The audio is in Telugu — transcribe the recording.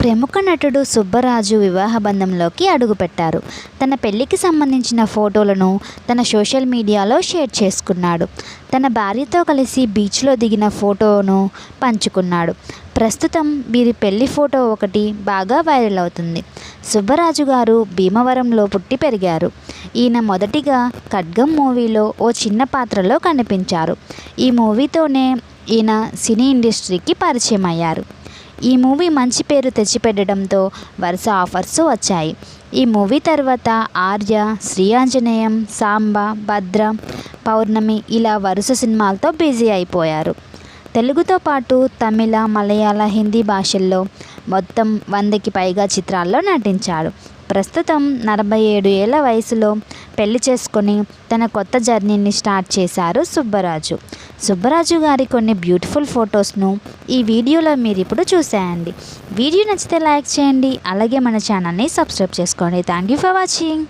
ప్రముఖ నటుడు సుబ్బరాజు వివాహ బంధంలోకి అడుగుపెట్టారు. తన పెళ్ళికి సంబంధించిన ఫోటోలను తన సోషల్ మీడియాలో షేర్ చేసుకున్నాడు. తన భార్యతో కలిసి బీచ్లో దిగిన ఫోటోను పంచుకున్నాడు. ప్రస్తుతం వీరి పెళ్ళి ఫోటో ఒకటి బాగా వైరల్ అవుతుంది. సుబ్బరాజు గారు భీమవరంలో పుట్టి పెరిగారు. ఈయన మొదటిగా ఖడ్గం మూవీలో ఓ చిన్న పాత్రలో కనిపించారు. ఈ మూవీతోనే ఈయన సినీ ఇండస్ట్రీకి పరిచయం అయ్యారు ఈ మూవీ మంచి పేరు తెచ్చిపెట్టడంతో వరుస ఆఫర్స్ వచ్చాయి. ఈ మూవీ తర్వాత ఆర్య శ్రీ ఆంజనేయం సాంబ భద్ర పౌర్ణమి ఇలా వరుస సినిమాలతో బిజీ అయిపోయారు. తెలుగుతో పాటు తమిళ మలయాళ హిందీ భాషల్లో మొత్తం వందకి పైగా చిత్రాల్లో నటించాడు. ప్రస్తుతం నలభై ఏడు ఏళ్ళ వయసులో పెళ్ళి చేసుకొని తన కొత్త జర్నీని స్టార్ట్ చేశారు సుబ్బరాజు. సుబ్బరాజు గారి కొన్ని బ్యూటిఫుల్ ఫొటోస్ను ఈ వీడియోలో మీరు ఇప్పుడు చూసేయండి. వీడియో నచ్చితే లైక్ చేయండి అలాగే మన ఛానల్ని సబ్స్క్రైబ్ చేసుకోండి. Thank you for watching.